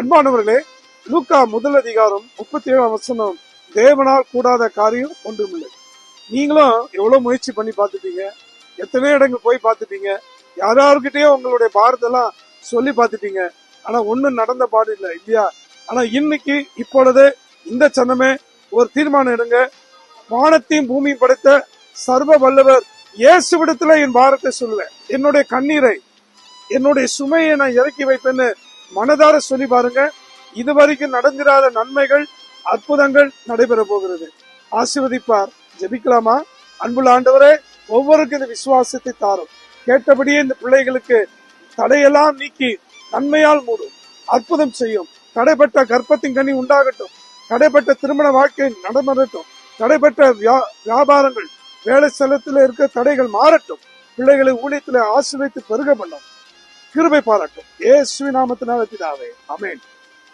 அன்பானவர்களே லூக்கா முதல் அதிகாரம் முப்பத்தி ஏழாம் வசனம் தேவனால் கூடாத காரியம் ஒன்றுமில்லை. நீங்களும் எவ்வளவு முயற்சி பண்ணி பார்த்துப்பீங்க? எத்தனை இடங்கள் போய் பார்த்துப்பீங்க? யாராருக்கிட்டயோ உங்களுடைய பாரதெல்லாம் சொல்லி பார்த்துப்பீங்க. ஆனா ஒன்றும் நடந்த பாடு இல்லை இல்லையா? ஆனா இன்னைக்கு இப்பொழுது இந்த சனமே ஒரு தீர்மானம் எடுங்க. வானத்தையும் பூமியும் படைத்த சர்வ வல்லவர் இயேசுவிடத்துல என் பாரத்தை சொல்லுவேன். என்னுடைய கண்ணீரை என்னுடைய சுமையை நான் இறக்கி வைப்பேன்னு மனதார சொல்லி பாருங்க. இதுவரைக்கும் நடந்திராத நன்மைகள் அற்புதங்கள் நடைபெற போகிறது. ஆசிர்வதிப்பார். ஜெபிக்கலாமா? அன்புள்ள ஆண்டவரே ஒவ்வொருக்கும் இந்த விசுவாசத்தை தாரும். கேட்டபடியே இந்த பிள்ளைகளுக்கு தடையெல்லாம் நீக்கி நன்மையால் மூடும். அற்புதம் செய்யும். தடைப்பட்ட கர்ப்பத்தின் கனி உண்டாகட்டும். தடைப்பட்ட திருமண வாழ்க்கை நடமரட்டும் தடைப்பட்ட வியா- வியாபாரங்கள் வேலை ஸ்தலத்தில் இருக்க தடைகள் மாறட்டும். பிள்ளைகளை ஊழியத்தில் ஆசிர்வைத்து பெருக பண்ணும் கிருபை பாராட்டும். இயேசுவின் நாமத்தினால பிதாவே. அமேன்